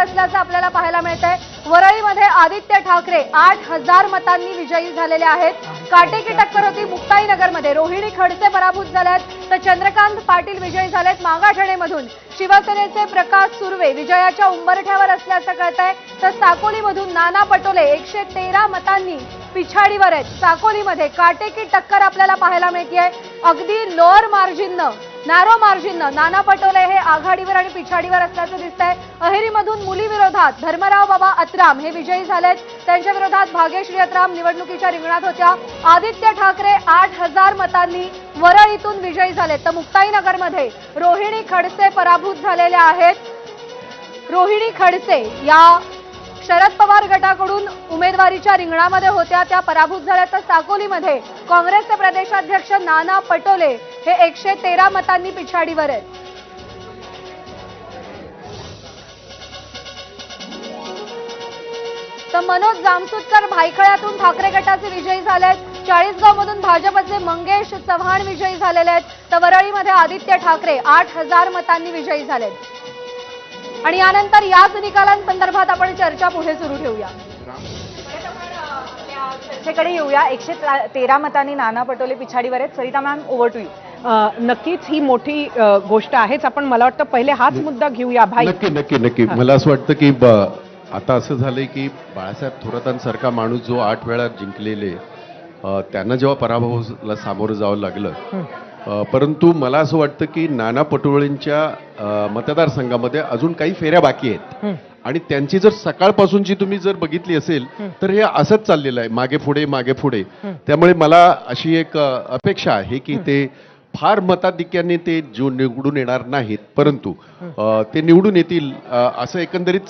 असल्याचं आपल्याला पाहायला मिळत आहे वरळीमध्ये आदित्य ठाकरे आठ हजार मतांनी विजयी झालेले आहेत. काटेकी टक्कर होती मुक्ताईनगरमध्ये. रोहिणी खडसे पराभूत झाल्यात. तर चंद्रकांत पाटील विजयी झालेत मागाठाणेमधून. शिवसेनेचे प्रकाश सुर्वे विजयाच्या उंबरठ्यावर असल्याचं कळत आहे तर साकोलीमधून नाना पटोले एकशे तेरा मतांनी पिछाडीवर आहेत. साकोलीमध्ये काटेकी टक्कर आपल्याला पाहायला मिळते अगदी लोअर मार्जिननं नॅरो मार्जिननं नाना पटोले हे आघाडीवर आणि पिछाडीवर असल्याचं दिसतंय. अहेरीमधून मुलीविरोधात धर्मराव बाबा अत्राम हे विजयी झालेत. त्यांच्या विरोधात भाग्यश्री अत्राम निवडणुकीच्या रिंगणात होत्या. आदित्य ठाकरे आठ हजार मतांनी वरळीतून विजयी झालेत. तर मुक्ताईनगरमध्ये रोहिणी खडसे पराभूत झालेल्या आहेत. रोहिणी खडसे या शरद पवार गटाकडून उमेदवारीच्या रिंगणामध्ये होत्या त्या पराभूत झाल्या. तर साकोलीमध्ये काँग्रेसचे प्रदेशाध्यक्ष नाना पटोले हे एकशे तेरा मतांनी पिछाडीवर आहेत. तर मनोज जामसुतकर भायखळ्यातून ठाकरे गटाचे विजयी झाले आहेत. चाळीसगाव मधून भाजपचे मंगेश चव्हाण विजयी झालेले आहेत. तर वरळीमध्ये आदित्य ठाकरे आठ हजार मतांनी विजयी झालेत. आणि यानंतर याच निकालांसंदर्भात आपण चर्चा पुढे सुरू ठेवूया. चर्चेकडे येऊया. एकशे त्रा- तेरा मतांनी नाना पटोले पिछाडीवर आहेत. Sarita ma'am over to you नक्कीच ही मोठी गोष्ट आहेच. आपण मला वाटतं पहिले हाच मुद्दा घेऊया. भाई. नक्की नक्की नक्की. मला असं वाटतं की ब- आता असं झालंय की बाळासाहेब थोरातांसारखा माणूस जो आठ वेळा जिंकलेले त्यांना जेव्हा पराभवाला सामोरं जावं लागलं परंतु मला असं वाटतं की नाना पटोळेंच्या मतदारसंघामध्ये अजून काही फेऱ्या बाकी आहेत. आणि त्यांची जर सकाळपासूनची तुम्ही जर बघितली असेल तर हे असंच चाललेलं आहे. मागे पुढे मागे पुढे. त्यामुळे मला अशी एक अपेक्षा आहे की ते फार मताधिक्याने ते जो निवडून येणार नाहीत. परंतु ते निवडून येतील असं एकंदरीत